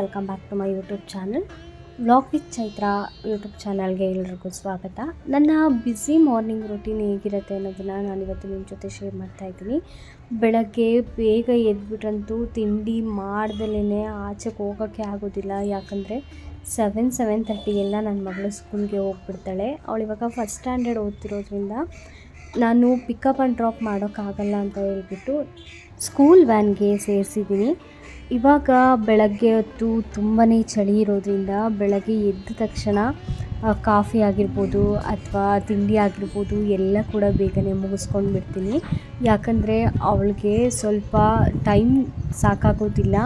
Welcome back to my YouTube channel. Vlog with Chaitra YouTube ಚಾನಲ್ಗೆ ಎಲ್ರಿಗೂ ಸ್ವಾಗತ. ನನ್ನ ಬ್ಯುಸಿ ಮಾರ್ನಿಂಗ್ ರೂಟೀನ್ ಹೇಗಿರುತ್ತೆ ಅನ್ನೋದನ್ನು ನಾನು ಇವತ್ತು ನಿಮ್ಮ ಜೊತೆ ಶೇರ್ ಮಾಡ್ತಾ ಇದ್ದೀನಿ. ಬೆಳಗ್ಗೆ ಬೇಗ ಎದ್ಬಿಟ್ರಂತೂ ತಿಂಡಿ ಮಾಡ್ದಲೇ ಆಚೆಗೆ ಹೋಗೋಕ್ಕೆ ಆಗೋದಿಲ್ಲ. ಯಾಕಂದರೆ ಸೆವೆನ್ ಸೆವೆನ್ ತರ್ಟಿಗೆಲ್ಲ ನನ್ನ ಮಗಳು ಸ್ಕೂಲ್ಗೆ ಹೋಗ್ಬಿಡ್ತಾಳೆ. ಅವಳು ಇವಾಗ ಫಸ್ಟ್ ಸ್ಟ್ಯಾಂಡರ್ಡ್ ಓದ್ತಿರೋದ್ರಿಂದ ನಾನು ಪಿಕಪ್ ಆ್ಯಂಡ್ ಡ್ರಾಪ್ ಮಾಡೋಕ್ಕಾಗಲ್ಲ ಅಂತ ಹೇಳ್ಬಿಟ್ಟು ಸ್ಕೂಲ್ ವ್ಯಾನ್ಗೆ ಸೇರಿಸಿದ್ದೀನಿ. ಇವಾಗ ಬೆಳಗ್ಗೆ ಹೊತ್ತು ತುಂಬಾ ಚಳಿ ಇರೋದ್ರಿಂದ ಬೆಳಗ್ಗೆ ಎದ್ದ ತಕ್ಷಣ ಕಾಫಿ ಆಗಿರ್ಬೋದು ಅಥವಾ ತಿಂಡಿ ಆಗಿರ್ಬೋದು ಎಲ್ಲ ಕೂಡ ಬೇಗನೆ ಮುಗಿಸ್ಕೊಂಡು ಬಿಡ್ತೀನಿ ಯಾಕಂದರೆ ಅವಳಿಗೆ ಸ್ವಲ್ಪ ಟೈಮ್ ಸಾಕಾಗೋದಿಲ್ಲ.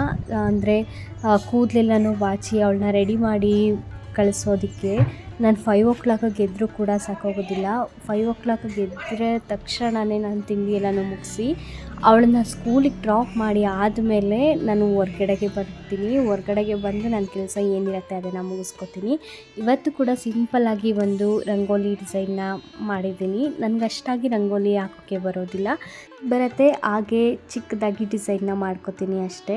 ಅಂದರೆ ಕೂದಲೆಲ್ಲನೂ ಬಾಚಿ ಅವಳನ್ನ ರೆಡಿ ಮಾಡಿ ಕಳಿಸೋದಕ್ಕೆ. ನಾನು ಫೈವ್ ಓ ಕ್ಲಾಕಿಗೆ ಗೆದ್ದರೂ ಕೂಡ ಸಾಕಾಗೋದಿಲ್ಲ. ಫೈವ್ ಓ ಕ್ಲಾಕ್ ಎದ್ದರೆ ತಕ್ಷಣವೇ ನಾನು ತಿಂಡಿ ಎಲ್ಲನೂ ಮುಗಿಸಿ, ಅವಳನ್ನ ಸ್ಕೂಲಿಗೆ ಡ್ರಾಪ್ ಮಾಡಿ ಆದಮೇಲೆ ನಾನು ಹೊರ್ಗಡೆಗೆ ಬರ್ತೀನಿ. ಹೊರ್ಗಡೆಗೆ ಬಂದು ನನ್ನ ಕೆಲಸ ಏನಿರುತ್ತೆ ಅದನ್ನು ಮುಗಿಸ್ಕೊತೀನಿ. ಇವತ್ತು ಕೂಡ ಸಿಂಪಲ್ಲಾಗಿ ಒಂದು ರಂಗೋಲಿ ಡಿಸೈನ್ನ ಮಾಡಿದ್ದೀನಿ. ನನಗೆ ಅಷ್ಟಾಗಿ ರಂಗೋಲಿ ಹಾಕೋಕ್ಕೆ ಬರೋದಿಲ್ಲ. ಬರುತ್ತೆ, ಹಾಗೆ ಚಿಕ್ಕದಾಗಿ ಡಿಸೈನ್ನ ಮಾಡ್ಕೋತೀನಿ ಅಷ್ಟೇ.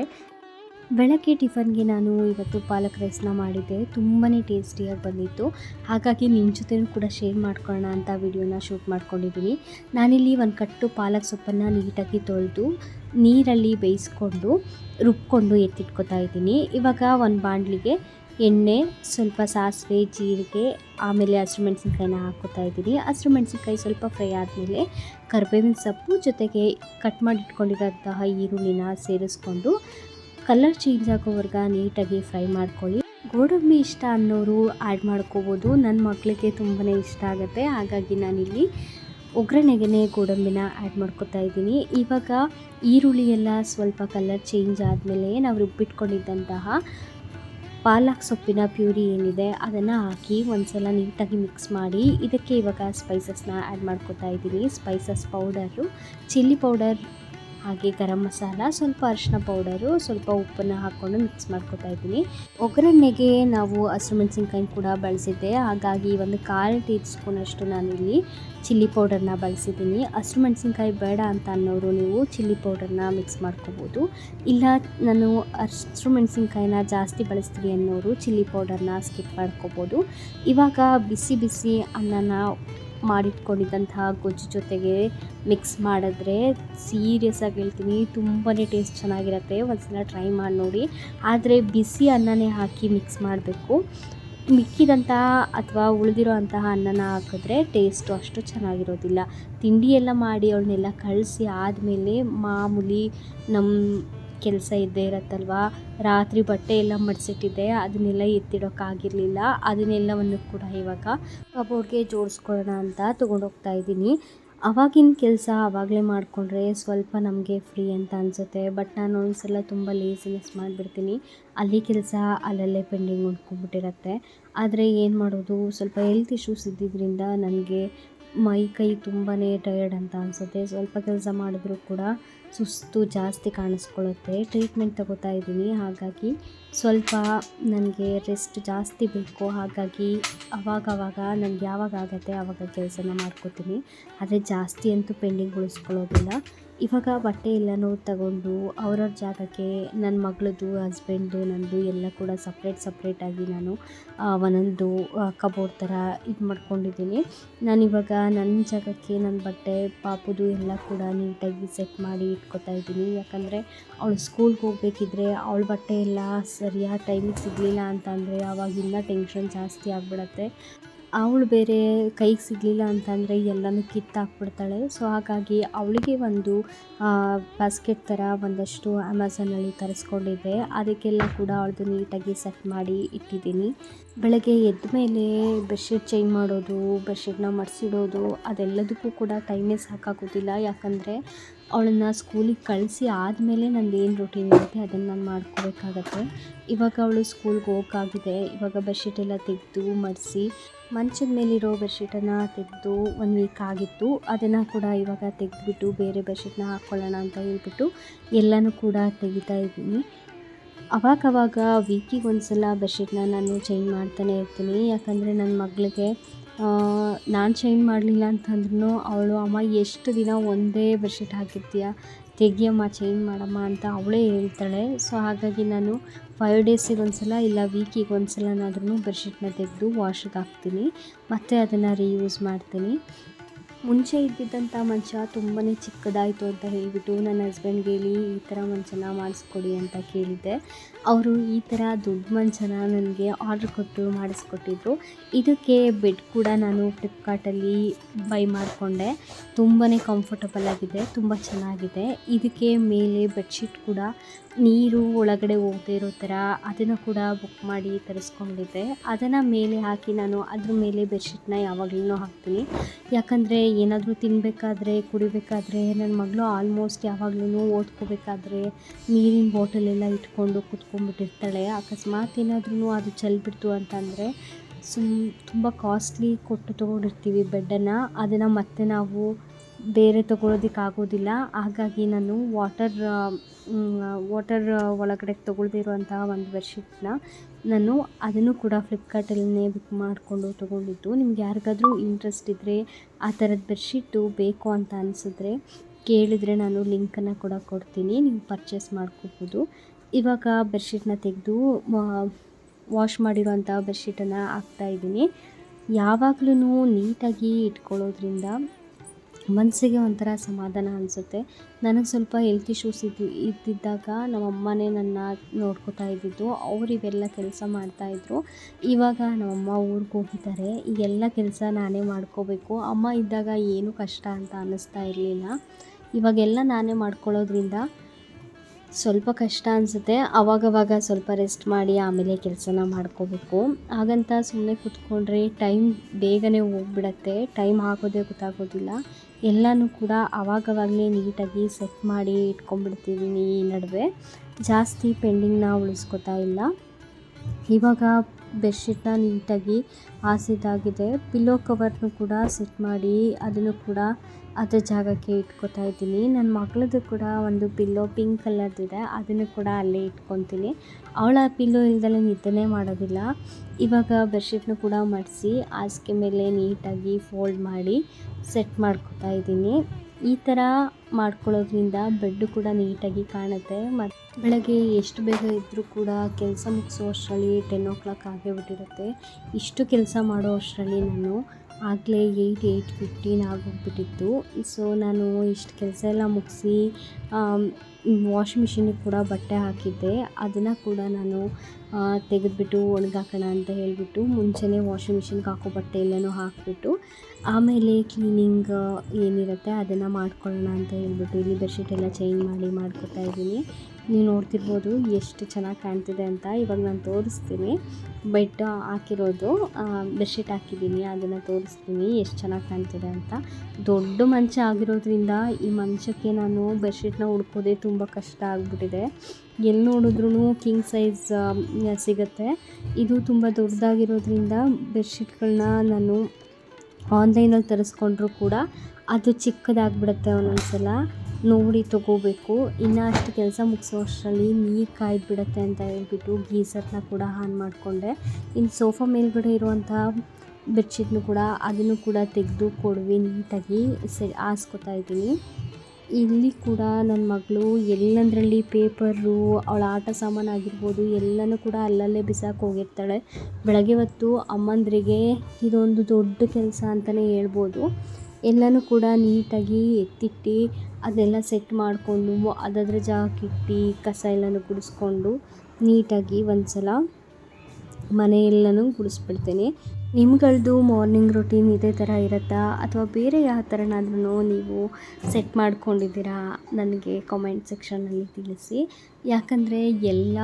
ಬೆಳಗ್ಗೆ ಟಿಫನ್ಗೆ ನಾನು ಇವತ್ತು ಪಾಲಕ್ ರೈಸ್ನ ಮಾಡಿದ್ದೆ. ತುಂಬಾ ಟೇಸ್ಟಿಯಾಗಿ ಬಂದಿತ್ತು. ಹಾಗಾಗಿ ನಿಮ್ಮ ಜೊತೆನೂ ಕೂಡ ಶೇರ್ ಮಾಡ್ಕೊಳ್ಳೋಣ ಅಂತ ವಿಡಿಯೋನ ಶೂಟ್ ಮಾಡ್ಕೊಂಡಿದ್ದೀನಿ. ನಾನಿಲ್ಲಿ ಒಂದು ಕಟ್ಟು ಪಾಲಕ್ ಸೊಪ್ಪನ್ನು ನೀಟಾಗಿ ತೊಳೆದು, ನೀರಲ್ಲಿ ಬೇಯಿಸ್ಕೊಂಡು, ರುಬ್ಕೊಂಡು ಎತ್ತಿಟ್ಕೊತಾ ಇದ್ದೀನಿ. ಇವಾಗ ಒಂದು ಬಾಣಲಿಗೆ ಎಣ್ಣೆ, ಸ್ವಲ್ಪ ಸಾಸಿವೆ, ಜೀರಿಗೆ, ಆಮೇಲೆ ಹಸಿರು ಮೆಣಸಿನ್ಕಾಯಿನ ಹಾಕೋತಾ ಇದ್ದೀನಿ. ಹಸಿರು ಮೆಣಸಿನ್ಕಾಯಿ ಸ್ವಲ್ಪ ಫ್ರೈ ಆದಮೇಲೆ ಕರ್ಬೇವಿನ ಸೊಪ್ಪು ಜೊತೆಗೆ ಕಟ್ ಮಾಡಿಟ್ಕೊಂಡಿರೋಂತಹ ಈರುಳ್ಳಿನ ಸೇರಿಸ್ಕೊಂಡು ಕಲರ್ ಚೇಂಜ್ ಆಗೋವರೆಗ ನೀಟಾಗಿ ಫ್ರೈ ಮಾಡ್ಕೊಳ್ಳಿ. ಗೋಡಂಬಿ ಇಷ್ಟ ಅನ್ನೋರು ಆ್ಯಡ್ ಮಾಡ್ಕೋಬೋದು. ನನ್ನ ಮಕ್ಕಳಿಗೆ ತುಂಬಾ ಇಷ್ಟ ಆಗುತ್ತೆ. ಹಾಗಾಗಿ ನಾನಿಲ್ಲಿ ಒಗ್ಗರಣೆಗೆ ಗೋಡಂಬಿನ ಆ್ಯಡ್ ಮಾಡ್ಕೊತಾ ಇದ್ದೀನಿ. ಇವಾಗ ಈರುಳ್ಳಿ ಎಲ್ಲ ಸ್ವಲ್ಪ ಕಲರ್ ಚೇಂಜ್ ಆದಮೇಲೆ ನಾವು ರುಬ್ಬಿಟ್ಕೊಂಡಿದ್ದಂತಹ ಪಾಲಕ್ ಸೊಪ್ಪಿನ ಪ್ಯೂರಿ ಏನಿದೆ, ಅದನ್ನು ಹಾಕಿ ಒಂದ್ಸಲ ನೀಟಾಗಿ ಮಿಕ್ಸ್ ಮಾಡಿ ಇದಕ್ಕೆ ಇವಾಗ ಸ್ಪೈಸಸ್ನ ಆ್ಯಡ್ ಮಾಡ್ಕೊತಾ ಇದ್ದೀನಿ. ಸ್ಪೈಸಸ್ ಪೌಡರು, ಚಿಲ್ಲಿ ಪೌಡರ್ ಹಾಗೆ ಗರಂ ಮಸಾಲ, ಸ್ವಲ್ಪ ಅರಿಶಿನ ಪೌಡರು ಸ್ವಲ್ಪ ಉಪ್ಪನ್ನು ಹಾಕ್ಕೊಂಡು ಮಿಕ್ಸ್ ಮಾಡ್ಕೊತಾ ಇದ್ದೀನಿ. ಒಗ್ಗರಣೆಗೆ ನಾವು ಹಸಿರು ಮೆಣಸಿನ್ಕಾಯಿ ಕೂಡ ಬಳಸಿದ್ದೆ. ಹಾಗಾಗಿ ಒಂದು ಕಾಲು ಟೀ ಸ್ಪೂನಷ್ಟು ನಾನಿಲ್ಲಿ ಚಿಲ್ಲಿ ಪೌಡರ್ನ ಬಳಸಿದ್ದೀನಿ. ಹಸಿರು ಮೆಣಸಿನ್ಕಾಯಿ ಬೇಡ ಅಂತ ಅನ್ನೋರು ನೀವು ಚಿಲ್ಲಿ ಪೌಡರ್ನ ಮಿಕ್ಸ್ ಮಾಡ್ಕೋಬೋದು. ಇಲ್ಲ, ನಾನು ಹಸಿರು ಮೆಣಸಿನ್ಕಾಯಿನ ಜಾಸ್ತಿ ಬಳಸ್ತೀನಿ ಅನ್ನೋರು ಚಿಲ್ಲಿ ಪೌಡರ್ನ ಸ್ಕಿಪ್ ಮಾಡ್ಕೋಬೋದು. ಇವಾಗ ಬಿಸಿ ಬಿಸಿ ಅನ್ನನ ಮಾಡಿಟ್ಕೊಂಡಿದ್ದಂತಹ ಗೊಜ್ಜು ಜೊತೆಗೆ ಮಿಕ್ಸ್ ಮಾಡಿದ್ರೆ ಸೀರಿಯಸ್ ಆಗಿ ಹೇಳ್ತೀನಿ. ತುಂಬಾ ಟೇಸ್ಟ್ ಚೆನ್ನಾಗಿರುತ್ತೆ. ಒಂದ್ಸಲ ಟ್ರೈ ಮಾಡಿ ನೋಡಿ. ಆದರೆ ಬಿಸಿ ಅನ್ನನೇ ಹಾಕಿ ಮಿಕ್ಸ್ ಮಾಡಬೇಕು. ಮಿಕ್ಕಿದಂತಹ ಅಥವಾ ಉಳಿದಿರೋ ಅಂತಹ ಅನ್ನನ ಹಾಕಿದ್ರೆ ಟೇಸ್ಟು ಅಷ್ಟು ಚೆನ್ನಾಗಿರೋದಿಲ್ಲ. ತಿಂಡಿಯೆಲ್ಲ ಮಾಡಿ ಅವಳನ್ನೆಲ್ಲ ಕಳಿಸಿ ಆದಮೇಲೆ ಮಾಮೂಲಿ ನಮ್ಮ ಕೆಲಸ ಇದ್ದೇ ಇರತ್ತಲ್ವ? ರಾತ್ರಿ ಬಟ್ಟೆ ಎಲ್ಲ ಮಡಿಸಿಟ್ಟಿದ್ದೆ, ಅದನ್ನೆಲ್ಲ ಎತ್ತಿಡೋಕ್ಕಾಗಿರಲಿಲ್ಲ ಅದನ್ನೆಲ್ಲವನ್ನು ಕೂಡ ಇವಾಗ ಕಬೋರ್ಡ್ಗೆ ಜೋಡಿಸ್ಕೊಳ್ಳೋಣ ಅಂತ ತೊಗೊಂಡೋಗ್ತಾ ಇದ್ದೀನಿ. ಅವಾಗಿನ ಕೆಲಸ ಆವಾಗಲೇ ಮಾಡಿಕೊಂಡ್ರೆ ಸ್ವಲ್ಪ ನಮಗೆ ಫ್ರೀ ಅಂತ ಅನಿಸುತ್ತೆ. ಬಟ್ ನಾನು ಒಂದ್ಸಲ ತುಂಬ ಲೇಸಿನೆಸ್ ಮಾಡಿಬಿಡ್ತೀನಿ. ಅಲ್ಲಿ ಕೆಲಸ, ಅಲ್ಲಲ್ಲೇ ಪೆಂಡಿಂಗ್ ಉಂಡ್ಕೊಂಡ್ಬಿಟ್ಟಿರತ್ತೆ ಆದರೆ ಏನು ಮಾಡೋದು? ಸ್ವಲ್ಪ ಹೆಲ್ತ್ ಇಶ್ಯೂಸ್ ಇದ್ದಿದ್ದರಿಂದ ನನಗೆ ಮೈ, ಕೈ ತುಂಬಾ ಟಯರ್ಡ್ ಅಂತ ಅನಿಸುತ್ತೆ. ಸ್ವಲ್ಪ ಕೆಲಸ ಮಾಡಿದ್ರೂ ಕೂಡ ಸುಸ್ತು ಜಾಸ್ತಿ ಕಾಣಿಸ್ಕೊಳ್ಳುತ್ತೆ. ಟ್ರೀಟ್ಮೆಂಟ್ ತಗೋತಾ ಇದ್ದೀನಿ. ಹಾಗಾಗಿ ಸ್ವಲ್ಪ ನನಗೆ ರೆಸ್ಟ್ ಜಾಸ್ತಿ ಬೇಕು. ಹಾಗಾಗಿ ಅವಾಗವಾಗ ನನಗೆ ಯಾವಾಗ ಆಗುತ್ತೆ ಆವಾಗ ಕೆಲಸನ ಮಾಡ್ಕೋತೀನಿ. ಆದರೆ ಜಾಸ್ತಿ ಅಂತೂ ಪೆಂಡಿಂಗ್ ಉಳಿಸ್ಕೊಳ್ಳೋದಿಲ್ಲ. ಇವಾಗ ಬಟ್ಟೆ ಎಲ್ಲನೂ ತಗೊಂಡು ಅವ್ರವ್ರ ಜಾಗಕ್ಕೆ ನನ್ನ ಮಗಳದ್ದು ಹಸ್ಬೆಂಡು ನನ್ನದು ಎಲ್ಲ ಕೂಡ ಸಪ್ರೇಟ್ ಸಪ್ರೇಟಾಗಿ ನಾನು ಒಂದೊಂದು ಕಬೋರ್ಡ್ ಥರ ಇದು ಮಾಡ್ಕೊಂಡಿದ್ದೀನಿ. ನಾನಿವಾಗ ನನ್ನ ಜಾಗಕ್ಕೆ ನನ್ನ ಬಟ್ಟೆ, ಪಾಪುದು ಎಲ್ಲ ಕೂಡ ನೀಟಾಗಿ ಸೆಟ್ ಮಾಡಿ ಇಟ್ಕೊತಾ ಇದ್ದೀನಿ. ಯಾಕಂದರೆ ಅವಳು ಸ್ಕೂಲ್ಗೆ ಹೋಗ್ಬೇಕಿದ್ರೆ ಅವಳ ಬಟ್ಟೆ ಎಲ್ಲ ಸರಿಯಾದ ಟೈಮಿಗೆ ಸಿಗಲಿಲ್ಲ ಅಂತಂದರೆ ಅವಾಗಿನ್ನ ಟೆನ್ಷನ್ ಜಾಸ್ತಿ ಆಗಿಬಿಡತ್ತೆ. ಅವಳು ಬೇರೆ ಕೈಗೆ ಸಿಗಲಿಲ್ಲ ಅಂತಂದರೆ ಎಲ್ಲನೂ ಕಿತ್ತಾಕ್ಬಿಡ್ತಾಳೆ. ಸೊ ಹಾಗಾಗಿ ಅವಳಿಗೆ ಒಂದು ಬಾಸ್ಕೆಟ್ ಥರ ಒಂದಷ್ಟು ಅಮೆಝಾನಲ್ಲಿ ತರಿಸ್ಕೊಂಡಿದ್ದೆ. ಅದಕ್ಕೆಲ್ಲ ಕೂಡ ಅವಳದು ನೀಟಾಗಿ ಸೆಟ್ ಮಾಡಿ ಇಟ್ಟಿದ್ದೀನಿ. ಬೆಳಗ್ಗೆ ಎದ್ದ ಮೇಲೆ ಬೆಡ್ಶೀಟ್ ಚೇಂಜ್ ಮಾಡೋದು ಬೆಡ್ಶೀಟ್ನ ಮಡಿಸಿಡೋದು, ಅದೆಲ್ಲದಕ್ಕೂ ಕೂಡ ಟೈಮೇ ಸಾಕಾಗೋದಿಲ್ಲ. ಯಾಕಂದರೆ ಅವಳನ್ನ ಸ್ಕೂಲಿಗೆ ಕಳಿಸಿ ಆದಮೇಲೆ ನಂದು ಏನು ರೂಟೀನ್ ಇರುತ್ತೆ ಅದನ್ನು ನಾನು ಮಾಡ್ಕೋಬೇಕಾಗತ್ತೆ. ಇವಾಗ ಅವಳು ಸ್ಕೂಲ್ಗೆ ಹೋಗಾಗಿದೆ ಇವಾಗ ಬೆಡ್ಶೀಟ್ ಎಲ್ಲ ತೆಗೆದು ಮಡಿಸಿ ಮಂಚದ ಮೇಲಿರೋ ಬೆಡ್ಶೀಟನ್ನು ತೆಗೆದು ಒಂದು ವೀಕ್ ಆಗಿತ್ತು. ಅದನ್ನು ಕೂಡ ಇವಾಗ ತೆಗೆದ್ಬಿಟ್ಟು ಬೇರೆ ಬೆಡ್ಶೀಟ್ನ ಹಾಕ್ಕೊಳ್ಳೋಣ ಅಂತ ಹೇಳ್ಬಿಟ್ಟು ಎಲ್ಲನೂ ಕೂಡ ತೆಗಿತಾ ಇದ್ದೀನಿ. ಅವಾಗವಾಗ ವೀಕಿಗೆ ಒಂದು ಸಲ ಬೆಡ್ಶೀಟ್ನ ನಾನು ಚೇಂಜ್ ಮಾಡ್ತಾನೆ ಇರ್ತೀನಿ. ಯಾಕಂದರೆ ನನ್ನ ಮಗಳಿಗೆ ನಾನು ಚೇಂಜ್ ಮಾಡಲಿಲ್ಲ ಅಂತಂದ್ರೂ ಅವಳು, ಅಮ್ಮ, ಎಷ್ಟು ದಿನ ಒಂದೇ ಬೆಡ್ಶೀಟ್ ಹಾಕಿರ್ತೀಯ? ತೆಗಿಯಮ್ಮ ಚೇಂಜ್ ಮಾಡಮ್ಮ ಅಂತ ಅವಳೇ ಹೇಳ್ತಾಳೆ. ಸೊ ಹಾಗಾಗಿ ನಾನು ಫೈವ್ ಡೇಸಿಗೆ ಒಂದು ಸಲ ಇಲ್ಲ ವೀಕಿಗೆ ಒಂದು ಸಲನಾದ್ರೂ ಬೆಡ್ಶೀಟ್ನ ತೆಗೆದು ವಾಶಿಗೆ ಹಾಕ್ತೀನಿ. ಮತ್ತು ಅದನ್ನು ರೀಯೂಸ್ ಮಾಡ್ತೀನಿ. ಮುಂಚೆ ಇದ್ದಿದ್ದಂಥ ಮಂಚ ತುಂಬಾ ಚಿಕ್ಕದಾಯಿತು ಅಂತ ಹೇಳಿಬಿಟ್ಟು ನನ್ನ ಹಸ್ಬೆಂಡ್ಗೆ ಹೇಳಿ, ಈ ಥರ ಮಂಚನ ಮಾಡಿಸ್ಕೊಡಿ ಅಂತ ಕೇಳಿದ್ದೆ. ಅವರು ಈ ಥರ ದೊಡ್ಡ ಮಂಚನ ನನಗೆ ಆರ್ಡ್ರ್ ಕೊಟ್ಟು ಮಾಡಿಸ್ಕೊಟ್ಟಿದ್ರು. ಇದಕ್ಕೆ ಬೆಡ್ ಕೂಡ ನಾನು ಫ್ಲಿಪ್ಕಾರ್ಟಲ್ಲಿ ಬೈ ಮಾಡಿಕೊಂಡೆ. ತುಂಬಾ ಕಂಫರ್ಟಬಲ್ ಆಗಿದೆ, ತುಂಬ ಚೆನ್ನಾಗಿದೆ. ಇದಕ್ಕೆ ಮೇಲೆ ಬೆಡ್ಶೀಟ್ ಕೂಡ ನೀರು ಒಳಗಡೆ ಹೋಗದೇ ಇರೋ ಥರ ಅದನ್ನು ಕೂಡ ಬುಕ್ ಮಾಡಿ ತರಿಸ್ಕೊಂಡಿದ್ದೆ. ಅದನ್ನು ಮೇಲೆ ಹಾಕಿ ನಾನು ಅದ್ರ ಮೇಲೆ ಬೆಡ್ಶೀಟ್ನ ಯಾವಾಗಲೂ ಹಾಕ್ತೀನಿ. ಯಾಕಂದರೆ ಏನಾದರೂ ತಿನ್ನಬೇಕಾದ್ರೆ ಕುಡಿಬೇಕಾದ್ರೆ ನನ್ನ ಮಗಳು ಆಲ್ಮೋಸ್ಟ್ ಯಾವಾಗ್ಲೂ ಓದ್ಕೋಬೇಕಾದ್ರೆ ನೀರಿನ ಬಾಟಲೆಲ್ಲ ಇಟ್ಕೊಂಡು ಕುತ್ಕೊಂಡ್ಬಿಟ್ಟಿರ್ತಾಳೆ. ಅಕಸ್ಮಾತ್ ಏನಾದ್ರೂ ಅದು ಚೆಲ್ಬಿಡ್ತು ಅಂತಂದರೆ ಸುಮ್, ತುಂಬ ಕಾಸ್ಟ್ಲಿ ಕೊಟ್ಟು ತೊಗೊಂಡಿರ್ತೀವಿ ಬೆಡ್ಡನ್ನು ಅದನ್ನು ಮತ್ತೆ ನಾವು ಬೇರೆ ತೊಗೊಳೋದಕ್ಕೆ ಆಗೋದಿಲ್ಲ. ಹಾಗಾಗಿ ನಾನು ವಾಟರ್ ವಾಟರ್ ಒಳಗಡೆ ತೊಗೊಳ್ದೇ ಇರುವಂತಹ ಒಂದು ಬೆಡ್ಶೀಟ್ನ ನಾನು ಅದನ್ನು ಕೂಡ ಫ್ಲಿಪ್ಕಾರ್ಟಲ್ಲೇ ಬುಕ್ ಮಾಡಿಕೊಂಡು ತೊಗೊಂಡಿದ್ದು. ನಿಮ್ಗೆ ಯಾರಿಗಾದ್ರೂ ಇಂಟ್ರೆಸ್ಟ್ ಇದ್ದರೆ ಆ ಥರದ ಬೆಡ್ಶೀಟು ಬೇಕು ಅಂತ ಅನಿಸಿದ್ರೆ ಕೇಳಿದರೆ ನಾನು ಲಿಂಕನ್ನು ಕೂಡ ಕೊಡ್ತೀನಿ. ನೀವು ಪರ್ಚೇಸ್ ಮಾಡ್ಕೋಬೋದು. ಇವಾಗ ಬೆಡ್ಶೀಟ್ನ ತೆಗೆದು ವಾಶ್ ಮಾಡಿರೋಂಥ ಬೆಡ್ಶೀಟನ್ನು ಹಾಕ್ತಾಯಿದ್ದೀನಿ ಯಾವಾಗ್ಲೂ ನೀಟಾಗಿ ಇಟ್ಕೊಳ್ಳೋದ್ರಿಂದ ಮನಸ್ಸಿಗೆ ಒಂಥರ ಸಮಾಧಾನ ಅನಿಸುತ್ತೆ. ನನಗೆ ಸ್ವಲ್ಪ ಹೆಲ್ತ್ ಇಶ್ಯೂಸ್ ಇದ್ದು ಇದ್ದಿದ್ದಾಗ ನಮ್ಮ ಅಮ್ಮನೇ ನನ್ನ ನೋಡ್ಕೊತಾ ಇದ್ದಿದ್ದು. ಅವ್ರು ಇವೆಲ್ಲ ಕೆಲಸ ಮಾಡ್ತಾಯಿದ್ರು ಇವಾಗ ನಮ್ಮಮ್ಮ ಊರಿಗೆ ಹೋಗಿದ್ದಾರೆ. ಈಗೆಲ್ಲ ಕೆಲಸ ನಾನೇ ಮಾಡ್ಕೋಬೇಕು. ಅಮ್ಮ ಇದ್ದಾಗ ಏನೂ ಕಷ್ಟ ಅಂತ ಅನ್ನಿಸ್ತಾ ಇರಲಿಲ್ಲ. ಇವಾಗೆಲ್ಲ ನಾನೇ ಮಾಡ್ಕೊಳ್ಳೋದ್ರಿಂದ ಸ್ವಲ್ಪ ಕಷ್ಟ ಅನಿಸುತ್ತೆ. ಅವಾಗವಾಗ ಸ್ವಲ್ಪ ರೆಸ್ಟ್ ಮಾಡಿ ಆಮೇಲೆ ಕೆಲಸನ ಮಾಡ್ಕೋಬೇಕು. ಹಾಗಂತ ಸುಮ್ಮನೆ ಕೂತ್ಕೊಂಡ್ರೆ ಟೈಮ್ ಬೇಗನೆ ಹೋಗ್ಬಿಡತ್ತೆ. ಟೈಮ್ ಆಗೋದೇ ಗೊತ್ತಾಗೋದಿಲ್ಲ. ಎಲ್ಲನೂ ಕೂಡ ಆವಾಗವಾಗಲೇ ನೀಟಾಗಿ ಸೆಟ್ ಮಾಡಿ ಇಟ್ಕೊಂಡ್ಬಿಡ್ತಿದ್ದೀನಿ ಈ ನಡುವೆ. ಜಾಸ್ತಿ ಪೆಂಡಿಂಗ್ನ ಉಳಿಸ್ಕೊತಾ ಇಲ್ಲ. ಇವಾಗ ಬೆಡ್ಶೀಟ್ನ ನೀಟಾಗಿ ಹಾಸಿದ್ದಾಗಿದೆ ಪಿಲ್ಲೋ ಕವರ್ನು ಕೂಡ ಸೆಟ್ ಮಾಡಿ ಅದನ್ನು ಕೂಡ ಅದ್ರ ಜಾಗಕ್ಕೆ ಇಟ್ಕೋತಾ ಇದ್ದೀನಿ. ನನ್ನ ಮಗಳದ್ದು ಕೂಡ ಒಂದು ಪಿಲ್ಲೋ ಪಿಂಕ್ ಕಲರ್ದಿದೆ. ಅದನ್ನು ಕೂಡ ಅಲ್ಲೇ ಇಟ್ಕೊತೀನಿ. ಅವಳ ಪಿಲ್ಲೋ ಇಲ್ದಲೇ ನಿದ್ದೆನೇ ಮಾಡೋದಿಲ್ಲ. ಇವಾಗ ಬೆಡ್ಶೀಟ್ನು ಕೂಡ ಮಡಿಸಿ, ಹಾಸಿಗೆ ಮೇಲೆ ನೀಟಾಗಿ ಫೋಲ್ಡ್ ಮಾಡಿ ಸೆಟ್ ಮಾಡ್ಕೊತಾ ಇದ್ದೀನಿ. ಈ ಥರ ಮಾಡ್ಕೊಳ್ಳೋದ್ರಿಂದ ಬೆಡ್ಡು ಕೂಡ ನೀಟಾಗಿ ಕಾಣುತ್ತೆ. ಮತ್ತು ಬೆಳಗ್ಗೆ ಎಷ್ಟು ಬೇಗ ಇದ್ದರೂ ಕೂಡ ಕೆಲಸ ಮುಗಿಸೋ ಅಷ್ಟರಲ್ಲಿ ಟೆನ್ ಓ ಕ್ಲಾಕ್ ಆಗೇ ಬಿಟ್ಟಿರುತ್ತೆ. ಇಷ್ಟು ಕೆಲಸ ಮಾಡೋ ಅಷ್ಟರಲ್ಲಿ ನಾನು ಆಗಲೇ ಏಯ್ಟ್ ಏಯ್ಟ್ ಫಿಫ್ಟೀನ್ ಆಗೋಗ್ಬಿಟ್ಟಿತ್ತು. ಸೊ ನಾನು ಇಷ್ಟು ಕೆಲಸ ಎಲ್ಲ ಮುಗಿಸಿ ವಾಷ್ ಮಿಷಿನಿಗೆ ಕೂಡ ಬಟ್ಟೆ ಹಾಕಿದ್ದೆ. ಅದನ್ನು ಕೂಡ ನಾನು ತೆಗೆದುಬಿಟ್ಟು ಒಣಗಾಕೋಣ ಅಂತ ಹೇಳಿಬಿಟ್ಟು ಮುಂಚೆನೇ ವಾಷಿಂಗ್ ಮಿಷಿನ್ಗೆ ಹಾಕೋ ಬಟ್ಟೆ ಎಲ್ಲನೂ ಹಾಕಿಬಿಟ್ಟು, ಆಮೇಲೆ ಕ್ಲೀನಿಂಗ್, ಏನಿರುತ್ತೆ ಅದನ್ನು ಮಾಡ್ಕೊಳ್ಳೋಣ ಅಂತ ಹೇಳ್ಬಿಟ್ಟು ಇಲ್ಲಿ ಬೆಡ್ಶೀಟ್ ಎಲ್ಲ ಚೇಂಜ್ ಮಾಡಿ ಮಾಡ್ಕೊತಾ ಇದ್ದೀನಿ. ನೀವು ನೋಡ್ತಿರ್ಬೋದು ಎಷ್ಟು ಚೆನ್ನಾಗಿ ಕಾಣ್ತಿದೆ ಅಂತ ಇವಾಗ ನಾನು ತೋರಿಸ್ತೀನಿ. ಬೆಡ್ ಹಾಕಿರೋದು ಬೆಡ್ಶೀಟ್ ಹಾಕಿದ್ದೀನಿ, ಅದನ್ನು ತೋರಿಸ್ತೀನಿ ಎಷ್ಟು ಚೆನ್ನಾಗಿ ಕಾಣ್ತಿದೆ ಅಂತ. ದೊಡ್ಡ ಮಂಚ ಆಗಿರೋದ್ರಿಂದ ಈ ಮಂಚಕ್ಕೆ ನಾನು ಬೆಡ್ಶೀಟ್ನ ಹುಡ್ಕೋದೇ ತುಂಬ ಕಷ್ಟ ಆಗಿಬಿಟ್ಟಿದೆ. ಎಲ್ಲಿ ನೋಡಿದ್ರೂ ಕಿಂಗ್ ಸೈಜ್ ಸಿಗುತ್ತೆ. ಇದು ತುಂಬ ದೊಡ್ಡದಾಗಿರೋದ್ರಿಂದ ಬೆಡ್ಶೀಟ್ಗಳನ್ನ ನಾನು ಆನ್ಲೈನಲ್ಲಿ ತರಿಸ್ಕೊಂಡ್ರೂ ಕೂಡ ಅದು ಚಿಕ್ಕದಾಗ್ಬಿಡುತ್ತೆ ಒಂದೊಂದು ಸಲ ನೋಡಿ ತಗೋಬೇಕು. ಇನ್ನೂ ಅಷ್ಟು ಕೆಲಸ ಮುಗಿಸೋ ಅಷ್ಟರಲ್ಲಿ ನೀರು ಕಾಯ್ದು ಬಿಡುತ್ತೆ ಅಂತ ಹೇಳ್ಬಿಟ್ಟು ಗೀಸರ್ನ ಕೂಡ ಆನ್ ಮಾಡಿಕೊಂಡೆ. ಇನ್ನು ಸೋಫಾ ಮೇಲ್ಗಡೆ ಇರುವಂಥ ಬೆಡ್ಶೀಟ್ನು ಕೂಡ ಅದನ್ನು ಕೂಡ ತೆಗೆದು ಕೊಡುವೆ ನೀಟಾಗಿ ಸೆ, ಹಾಸ್ಕೊತಾ ಇದ್ದೀನಿ. ಇಲ್ಲಿ ಕೂಡ ನನ್ನ ಮಗಳು ಎಲ್ಲಂದರಲ್ಲಿ ಪೇಪರು, ಅವಳ ಆಟ ಸಾಮಾನು ಆಗಿರ್ಬೋದು, ಎಲ್ಲನೂ ಕೂಡ ಅಲ್ಲಲ್ಲೇ ಬಿಸಾಕಿ ಹೋಗಿರ್ತಾಳೆ. ಬೆಳಗ್ಗೆ ಹೊತ್ತು ಅಮ್ಮಂದ್ರಿಗೆ ಇದೊಂದು ದೊಡ್ಡ ಕೆಲಸ ಅಂತಲೇ ಹೇಳ್ಬೋದು. ಎಲ್ಲನೂ ಕೂಡ ನೀಟಾಗಿ ಎತ್ತಿಟ್ಟು ಅದೆಲ್ಲ ಸೆಟ್ ಮಾಡಿಕೊಂಡು ಅದದ್ರ ಜಾಗಕ್ಕಿಟ್ಟು ಕಸ ಎಲ್ಲನೂ ಗುಡಿಸ್ಕೊಂಡು ನೀಟಾಗಿ ಒಂದು ಸಲ ಮನೆ ಗುಡಿಸ್ಬಿಡ್ತೀನಿ. ನಿಮ್ಗಳದ್ದು ಮಾರ್ನಿಂಗ್ ರೊಟೀನ್ ಇದೇ ಥರ ಇರುತ್ತಾ? ಅಥವಾ ಬೇರೆ ಯಾವ ಥರನಾದ್ರೂ ನೀವು ಸೆಟ್ ಮಾಡ್ಕೊಂಡಿದ್ದೀರಾ? ನನಗೆ ಕಾಮೆಂಟ್ ಸೆಕ್ಷನಲ್ಲಿ ತಿಳಿಸಿ. ಯಾಕಂದರೆ ಎಲ್ಲ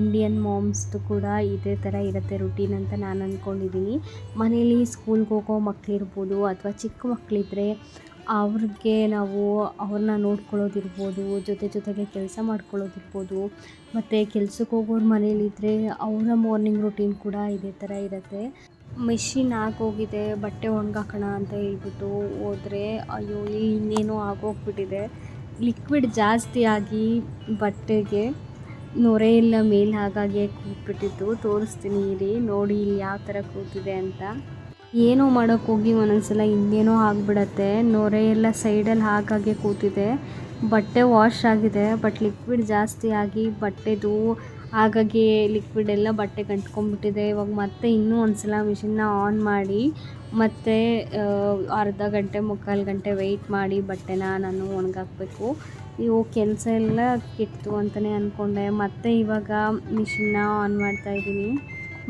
ಇಂಡಿಯನ್ ಮಾಮ್ಸ್ದು ಕೂಡ ಇದೇ ಥರ ಇರುತ್ತೆ ರುಟೀನ್ ಅಂತ ನಾನು ಅಂದ್ಕೊಂಡಿದ್ದೀನಿ ಮನೇಲಿ ಸ್ಕೂಲ್ಗೆ ಹೋಗೋ ಮಕ್ಕಳಿರ್ಬೋದು ಅಥವಾ ಚಿಕ್ಕ ಮಕ್ಕಳಿದ್ರೆ ಅವ್ರಿಗೆ ನಾವು ಅವ್ರನ್ನ ನೋಡ್ಕೊಳ್ಳೋದಿರ್ಬೋದು, ಜೊತೆ ಜೊತೆಗೆ ಕೆಲಸ ಮಾಡ್ಕೊಳ್ಳೋದಿರ್ಬೋದು, ಮತ್ತು ಕೆಲ್ಸಕ್ಕೆ ಹೋಗೋರು ಮನೇಲಿದ್ದರೆ ಅವರ ಮಾರ್ನಿಂಗ್ ರುಟೀನ್ ಕೂಡ ಇದೇ ಥರ ಇರುತ್ತೆ. ಮಿಷಿನ್ ಆಗೋಗಿದೆ, ಬಟ್ಟೆ ಒಣ್ಗಾಕೋಣ ಅಂತ ಹೇಳ್ಬಿಟ್ಟು ಹೋದ್ರೆ ಅಯ್ಯೋ, ಇನ್ನೇನೋ ಆಗೋಗ್ಬಿಟ್ಟಿದೆ. ಲಿಕ್ವಿಡ್ ಜಾಸ್ತಿ ಆಗಿ ಬಟ್ಟೆಗೆ ನೊರೆ ಎಲ್ಲ ಮೇಲೆ ಹಾಗಾಗೆ ಕೂತ್ಬಿಟ್ಟಿತ್ತು. ತೋರಿಸ್ತೀನಿ ಇರಿ ನೋಡಿ ಇಲ್ಲಿ ಯಾವ ಥರ ಕೂತಿದೆ ಅಂತ. ಏನೋ ಮಾಡೋಕ್ಕೋಗಿ ಒಂದೊಂದ್ಸಲ ಇನ್ನೇನೋ ಆಗಿಬಿಡತ್ತೆ. ನೊರೆ ಎಲ್ಲ ಸೈಡಲ್ಲಿ ಹಾಗಾಗೆ ಕೂತಿದೆ. ಬಟ್ಟೆ ವಾಶ್ ಆಗಿದೆ, ಬಟ್ ಲಿಕ್ವಿಡ್ ಜಾಸ್ತಿ ಆಗಿ ಬಟ್ಟೆದು ಹಾಗಾಗಿ ಲಿಕ್ವಿಡ್ ಎಲ್ಲ ಬಟ್ಟೆಗೆ ಅಂಟ್ಕೊಂಡ್ಬಿಟ್ಟಿದೆ ಇವಾಗ ಮತ್ತೆ ಇನ್ನೂ ಒಂದ್ಸಲ ಮಿಷಿನ್ನ ಆನ್ ಮಾಡಿ, ಮತ್ತೆ ಅರ್ಧ ಗಂಟೆ, ಮುಕ್ಕಾಲು ಗಂಟೆ ವೆಯ್ಟ್ ಮಾಡಿ ಬಟ್ಟೆನ ನಾನು ಒಣಗಾಕಬೇಕು. ಇವು ಕೆಲಸ ಎಲ್ಲ ಕೆಟ್ಟು ಅಂತಲೇ ಅಂದ್ಕೊಂಡೆ ಮತ್ತೆ ಇವಾಗ ಮಿಷಿನ್ನ ಆನ್ ಮಾಡ್ತಾ ಇದ್ದೀನಿ.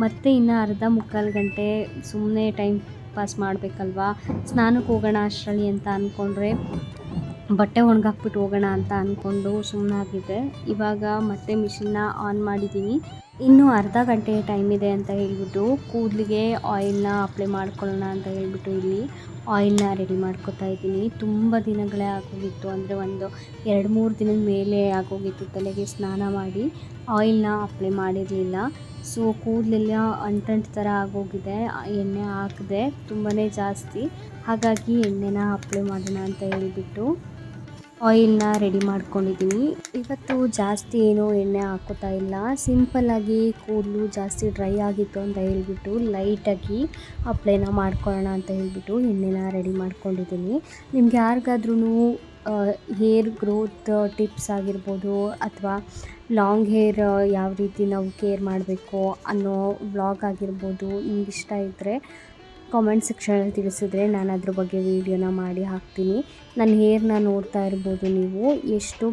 ಮತ್ತೆ ಇನ್ನು ಅರ್ಧ, ಮುಕ್ಕಾಲು ಗಂಟೆ ಸುಮ್ಮನೆ ಟೈಮ್ ಪಾಸ್ ಮಾಡಬೇಕಲ್ವಾ? ಸ್ನಾನಕ್ಕೆ ಹೋಗೋಣ ಅಷ್ಟರಲ್ಲಿ ಅಂತ ಅಂದ್ಕೊಂಡ್ರೆ ಬಟ್ಟೆ ಒಣಗಾಕ್ಬಿಟ್ಟು ಹೋಗೋಣ ಅಂತ ಅಂದ್ಕೊಂಡು ಸುಮ್ಮನಾಗಿದ್ದೆ ಇವಾಗ ಮತ್ತೆ ಮಿಷಿನ್ನ ಆನ್ ಮಾಡಿದ್ದೀನಿ. ಇನ್ನೂ ಅರ್ಧ ಗಂಟೆ ಟೈಮ್ ಇದೆ ಅಂತ ಹೇಳಿಬಿಟ್ಟು ಕೂದಲಿಗೆ ಆಯಿಲ್ನ ಅಪ್ಲೈ ಮಾಡ್ಕೊಳ್ಳೋಣ ಅಂತ ಹೇಳಿಬಿಟ್ಟು ಇಲ್ಲಿ ಆಯಿಲ್ನ ರೆಡಿ ಮಾಡ್ಕೊತಾ ಇದ್ದೀನಿ. ತುಂಬ ದಿನಗಳೇ ಆಗೋಗಿತ್ತು. ಅಂದರೆ ಒಂದು ಎರಡು ಮೂರು ದಿನದ ಮೇಲೆ ಆಗೋಗಿತ್ತು. ತಲೆಗೆ ಸ್ನಾನ ಮಾಡಿ ಆಯಿಲ್ನ ಅಪ್ಲೈ ಮಾಡಿರಲಿಲ್ಲ. ಸೊ ಕೂದಲೆಲ್ಲ ಅಂಟಂಟು ಥರ ಆಗೋಗಿದೆ. ಎಣ್ಣೆ ಹಾಕಿದೆ ತುಂಬಾ ಜಾಸ್ತಿ. ಹಾಗಾಗಿ ಎಣ್ಣೆನ ಅಪ್ಲೈ ಮಾಡೋಣ ಅಂತ ಹೇಳಿಬಿಟ್ಟು ಆಯಿಲ್ನ ರೆಡಿ ಮಾಡ್ಕೊಂಡಿದ್ದೀನಿ. ಇವತ್ತು ಜಾಸ್ತಿ ಏನು ಎಣ್ಣೆ ಹಾಕೋತಾ ಇಲ್ಲ. ಸಿಂಪಲ್ಲಾಗಿ ಕೂದಲು ಜಾಸ್ತಿ ಡ್ರೈ ಆಗಿತ್ತು ಅಂತ ಹೇಳ್ಬಿಟ್ಟು ಲೈಟಾಗಿ ಅಪ್ಲೈನ ಮಾಡ್ಕೊಳ್ಳೋಣ ಅಂತ ಹೇಳಿಬಿಟ್ಟು ಎಣ್ಣೆನ ರೆಡಿ ಮಾಡ್ಕೊಂಡಿದ್ದೀನಿ. ನಿಮ್ಗೆ ಯಾರಿಗಾದ್ರೂ ಹೇರ್ ಗ್ರೋತ್ ಟಿಪ್ಸ್ ಆಗಿರ್ಬೋದು ಅಥವಾ ಲಾಂಗ್ ಹೇರ್ ಯಾವ ರೀತಿ ನಾವು ಕೇರ್ ಮಾಡಬೇಕು ಅನ್ನೋ ವ್ಲಾಗ್ ಆಗಿರ್ಬೋದು ನಿಮ್ಗೆ ಇಷ್ಟ ಇದ್ದರೆ ಕಾಮೆಂಟ್ ಸೆಕ್ಷನಲ್ಲಿ ತಿಳಿಸಿದ್ರೆ ನಾನು ಅದ್ರ ಬಗ್ಗೆ ವೀಡಿಯೋನ ಮಾಡಿ ಹಾಕ್ತೀನಿ. ನನ್ನ ಹೇರ್ನ ನೋಡ್ತಾ ಇರ್ಬೋದು ನೀವು, ಎಷ್ಟು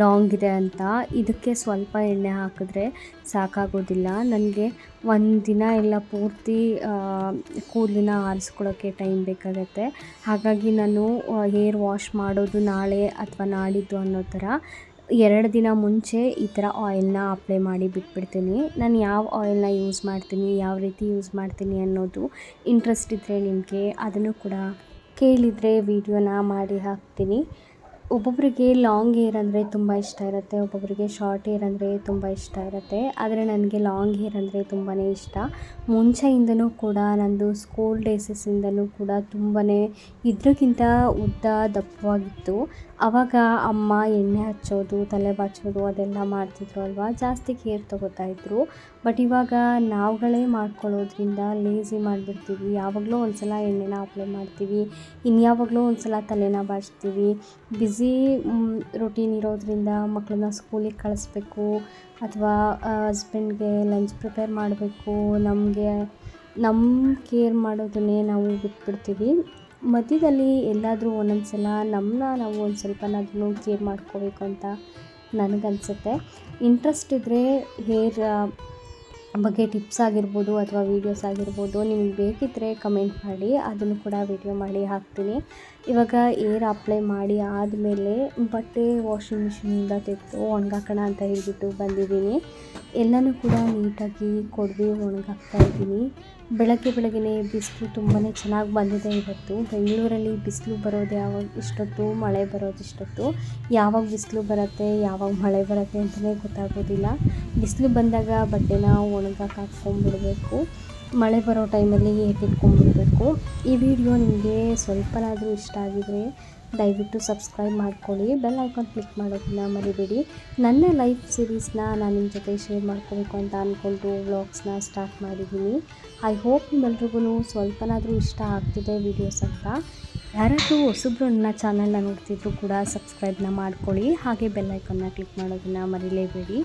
ಲಾಂಗ್ ಇದೆ ಅಂತ. ಇದಕ್ಕೆ ಸ್ವಲ್ಪ ಎಣ್ಣೆ ಹಾಕಿದ್ರೆ ಸಾಕಾಗೋದಿಲ್ಲ. ನನಗೆ ಒಂದು ದಿನ ಎಲ್ಲ ಪೂರ್ತಿ ಕೂದಲಿನ ಆರಿಸ್ಕೊಳ್ಳೋಕ್ಕೆ ಟೈಮ್ ಬೇಕಾಗತ್ತೆ. ಹಾಗಾಗಿ ನಾನು ಹೇರ್ ವಾಶ್ ಮಾಡೋದು ನಾಳೆ ಅಥವಾ ನಾಡಿದ್ದು ಅನ್ನೋ ಥರ ಎರಡು ದಿನ ಮುಂಚೆ ಈ ಥರ ಆಯಿಲ್ನ ಅಪ್ಲೈ ಮಾಡಿ ಬಿಟ್ಬಿಡ್ತೀನಿ. ನಾನು ಯಾವ ಆಯಿಲ್ನ ಯೂಸ್ ಮಾಡ್ತೀನಿ, ಯಾವ ರೀತಿ ಯೂಸ್ ಮಾಡ್ತೀನಿ ಅನ್ನೋದು ಇಂಟ್ರೆಸ್ಟ್ ಇದ್ದರೆ ನಿಮಗೆ ಅದನ್ನು ಕೂಡ ಕೇಳಿದರೆ ವೀಡಿಯೋನ ಮಾಡಿ ಹಾಕ್ತೀನಿ. ಒಬ್ಬೊಬ್ಬರಿಗೆ ಲಾಂಗ್ ಹೇರ್ ಅಂದರೆ ತುಂಬ ಇಷ್ಟ ಇರುತ್ತೆ ಒಬ್ಬೊಬ್ಬರಿಗೆ ಶಾರ್ಟ್ ಹೇರ್ ಅಂದರೆ ತುಂಬ ಇಷ್ಟ ಇರುತ್ತೆ. ಆದರೆ ನನಗೆ ಲಾಂಗ್ ಹೇರ್ ಅಂದರೆ ತುಂಬಾ ಇಷ್ಟ. ಮುಂಚೆಯಿಂದನೂ ಕೂಡ, ನಂದು ಸ್ಕೂಲ್ ಡೇಸಸಿಂದಲೂ ಕೂಡ ತುಂಬಾ ಇದ್ರಕ್ಕಿಂತ ಉದ್ದ, ದಪ್ಪವಾಗಿತ್ತು. ಆವಾಗ ಅಮ್ಮ ಎಣ್ಣೆ ಹಚ್ಚೋದು, ತಲೆ ಬಾಚೋದು ಅದೆಲ್ಲ ಮಾಡ್ತಿದ್ರು ಅಲ್ವಾ? ಜಾಸ್ತಿ ಕೇರ್ ತೊಗೋತಾ ಇದ್ದರು ಬಟ್ ಇವಾಗ ನಾವುಗಳೇ ಮಾಡ್ಕೊಳ್ಳೋದ್ರಿಂದ ಲೇಝಿ ಮಾಡಿಬಿಡ್ತೀವಿ. ಯಾವಾಗಲೂ ಒಂದು ಸಲ ಎಣ್ಣೆನ ಅಪ್ಲೈ ಮಾಡ್ತೀವಿ. ಇನ್ಯಾವಾಗಲೂ ಒಂದು ಸಲ ತಲೆನ ಬಾಚ್ತೀವಿ. ಬ್ಯುಸಿ ರೊಟೀನ್ ಇರೋದ್ರಿಂದ ಮಕ್ಕಳನ್ನ ಸ್ಕೂಲಿಗೆ ಕಳಿಸ್ಬೇಕು ಅಥವಾ ಹಸ್ಬೆಂಡ್ಗೆ ಲಂಚ್ ಪ್ರಿಪೇರ್ ಮಾಡಬೇಕು. ನಮಗೆ ನಮ್ಮ ಕೇರ್ ಮಾಡೋದನ್ನೇ ನಾವು ಬಿಟ್ಬಿಡ್ತೀವಿ. ಮಧ್ಯದಲ್ಲಿ ಎಲ್ಲಾದರೂ ಒಂದೊಂದು ಸಲ ನಮ್ಮನ್ನ ನಾವು ಒಂದು ಸ್ವಲ್ಪನಾದ್ರೂ ಕೇರ್ ಮಾಡ್ಕೋಬೇಕು ಅಂತ ನನಗನ್ಸುತ್ತೆ. ಇಂಟ್ರೆಸ್ಟ್ ಇದ್ದರೆ ಹೇರ್ ಬಗ್ಗೆ ಟಿಪ್ಸ್ ಆಗಿರ್ಬೋದು ಅಥವಾ ವೀಡಿಯೋಸ್ ಆಗಿರ್ಬೋದು ನಿಮಗೆ ಬೇಕಿದ್ದರೆ ಕಮೆಂಟ್ ಮಾಡಿ, ಅದನ್ನು ಕೂಡ ವೀಡಿಯೋ ಮಾಡಿ ಹಾಕ್ತೀನಿ. ಇವಾಗ ಏರ್ ಅಪ್ಲೈ ಮಾಡಿ ಆದಮೇಲೆ ಬಟ್ಟೆ ವಾಷಿಂಗ್ ಮಿಷಿನಿಂದ ತೆಗೆದು ಒಣಗಾಕೋಣ ಅಂತ ಹೇಳಿಬಿಟ್ಟು ಬಂದಿದ್ದೀನಿ. ಎಲ್ಲನೂ ಕೂಡ ನೀಟಾಗಿ ಕೊಡವಿ ಒಣಗಾಕ್ತಾ ಇದ್ದೀನಿ. ಬೆಳಗ್ಗೆ ಬೆಳಗ್ಗೆ ಬಿಸಿಲು ತುಂಬಾ ಚೆನ್ನಾಗಿ ಬಂದಿದೆ ಇವತ್ತು. ಬೆಂಗಳೂರಲ್ಲಿ ಬಿಸಿಲು ಬರೋದು ಯಾವಾಗ ಇಷ್ಟೊತ್ತು, ಮಳೆ ಬರೋದು ಇಷ್ಟೊತ್ತು? ಯಾವಾಗ ಬಿಸಿಲು ಬರುತ್ತೆ, ಯಾವಾಗ ಮಳೆ ಬರುತ್ತೆ ಅಂತಲೇ ಗೊತ್ತಾಗೋದಿಲ್ಲ. ಬಿಸಿಲು ಬಂದಾಗ ಬಟ್ಟೆನ ಒಣಗಕ್ಕೆ ಹಾಕ್ಕೊಂಡ್ಬಿಡ್ಬೇಕು ಮಳೆ ಬರೋ ಟೈಮಲ್ಲಿ ಎತ್ತಿಟ್ಕೊಂಡ್ಬಿಡ್ಬೇಕು ಈ ವಿಡಿಯೋ ನಿಮಗೆ ಸ್ವಲ್ಪನಾದರೂ ಇಷ್ಟ ಆಗಿದರೆ ದಯವಿಟ್ಟು ಸಬ್ಸ್ಕ್ರೈಬ್ ಮಾಡ್ಕೊಳ್ಳಿ. ಬೆಲ್ ಐಕಾನ್ ಕ್ಲಿಕ್ ಮಾಡೋದನ್ನ ಮರಿಬೇಡಿ. ನನ್ನ ಲೈಫ್ ಸೀರೀಸ್ನ ನಾನು ನಿಮ್ಮ ಜೊತೆ ಶೇರ್ ಮಾಡ್ಕೋಬೇಕು ಅಂತ ಅಂದ್ಕೊಂಡು ವ್ಲಾಗ್ಸ್ನ ಸ್ಟಾರ್ಟ್ ಮಾಡಿದ್ದೀನಿ. ಐ ಹೋಪ್ ನಿಮ್ಮೆಲ್ರಿಗೂ ಸ್ವಲ್ಪನಾದರೂ ಇಷ್ಟ ಆಗ್ತಿದೆ ವಿಡಿಯೋಸ್ ಅಂತ. ಯಾರಾದರೂ ಹೊಸಬ್ರು ನನ್ನ ಚಾನಲ್ನ ನೋಡ್ತಿದ್ರು ಕೂಡ ಸಬ್ಸ್ಕ್ರೈಬ್ನ ಮಾಡ್ಕೊಳ್ಳಿ. ಹಾಗೆ ಬೆಲ್ ಐಕಾನ್ನ ಕ್ಲಿಕ್ ಮಾಡೋದನ್ನು ಮರಿಲೇಬೇಡಿ.